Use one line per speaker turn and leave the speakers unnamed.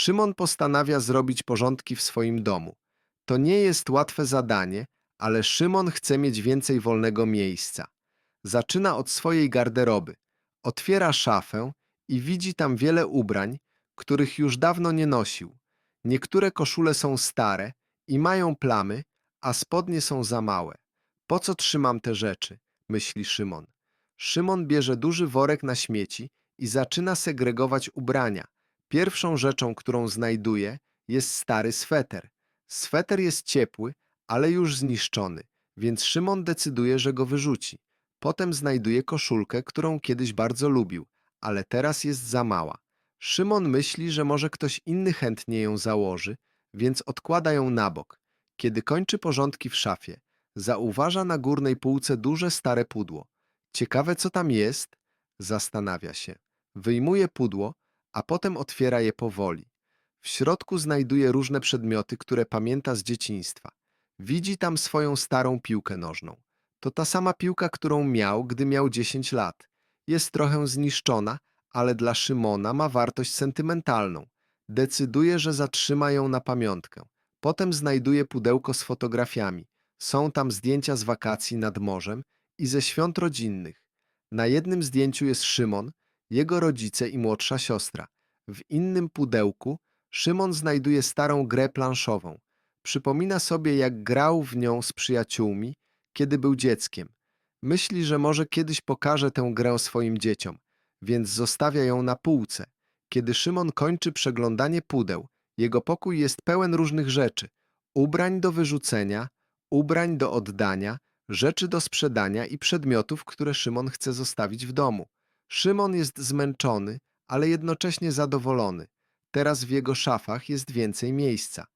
Szymon postanawia zrobić porządki w swoim domu. To nie jest łatwe zadanie, ale Szymon chce mieć więcej wolnego miejsca. Zaczyna od swojej garderoby. Otwiera szafę i widzi tam wiele ubrań, których już dawno nie nosił. Niektóre koszule są stare i mają plamy, a spodnie są za małe. Po co trzymam te rzeczy? myśli Szymon. Szymon bierze duży worek na śmieci i zaczyna segregować ubrania. Pierwszą rzeczą, którą znajduje, jest stary sweter. Sweter jest ciepły, ale już zniszczony, więc Szymon decyduje, że go wyrzuci. Potem znajduje koszulkę, którą kiedyś bardzo lubił, ale teraz jest za mała. Szymon myśli, że może ktoś inny chętnie ją założy, więc odkłada ją na bok. Kiedy kończy porządki w szafie, zauważa na górnej półce duże stare pudło. Ciekawe, co tam jest? Zastanawia się. Wyjmuje pudło, a potem otwiera je powoli. W środku znajduje różne przedmioty, które pamięta z dzieciństwa. Widzi tam swoją starą piłkę nożną. To ta sama piłka, którą miał, gdy miał 10 lat. Jest trochę zniszczona, ale dla Szymona ma wartość sentymentalną. Decyduje, że zatrzyma ją na pamiątkę. Potem znajduje pudełko z fotografiami. Są tam zdjęcia z wakacji nad morzem i ze świąt rodzinnych. Na jednym zdjęciu jest Szymon, jego rodzice i młodsza siostra. W innym pudełku Szymon znajduje starą grę planszową. Przypomina sobie, jak grał w nią z przyjaciółmi, kiedy był dzieckiem. Myśli, że może kiedyś pokaże tę grę swoim dzieciom, więc zostawia ją na półce. Kiedy Szymon kończy przeglądanie pudeł, jego pokój jest pełen różnych rzeczy: ubrań do wyrzucenia, ubrań do oddania, rzeczy do sprzedania i przedmiotów, które Szymon chce zostawić w domu. Szymon jest zmęczony, ale jednocześnie zadowolony. Teraz w jego szafach jest więcej miejsca.